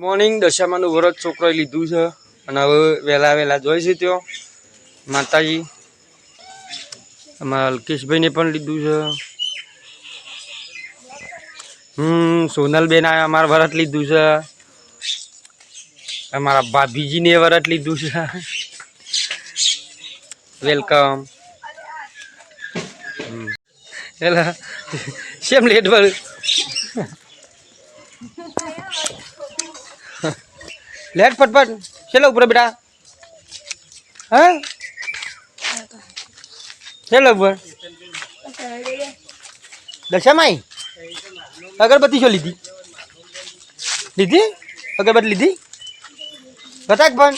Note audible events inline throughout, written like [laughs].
Morning દશામાનું વ્રત છોકરાએ લીધું છે. અને હવે વહેલા વહેલા જોઈ છે ત્યાં માતાજી. અમારા અલ્કેશભાઈને પણ લીધું છે. હમ, સોનલબેન અમારા વરત લીધું છે. અમારા ભાભીજીને વ્રત લીધું છે. વેલકમ. એલા શેમ લેટ વાળું લેટ ફટફટ ચલો ઉપર બેટા હા ચલો ઉપર દશામાઈ અગરબત્તી શું લીધી લીધી અગરબત્તી લીધી બતાક પણ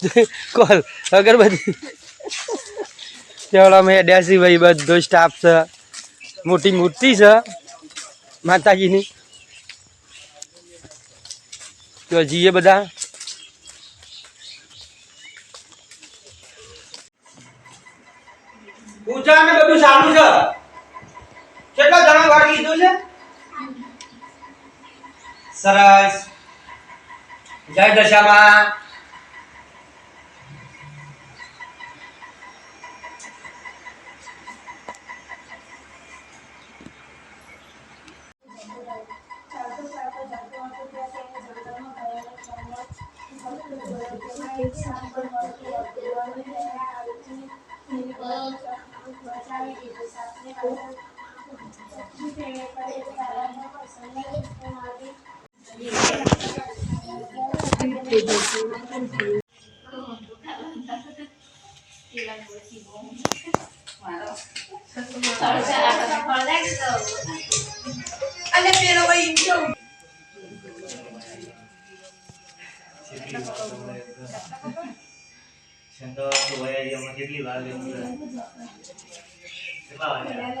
[laughs] કોલ અગરબત્તી ચાલો મેં ડેસી ભાઈ બધો સ્ટાફ છે મોટી મૂર્તિ છે માતાજીની તો જઈએ બધા. પૂજા ને બધું સારું છે. કેટલા જણા વાર લીધું છે? સરસ. જય દશામાં. Ada pero kayo શંકર તો વયાજીમાં કેટલી વાર છે કેટલા વાગ્યા?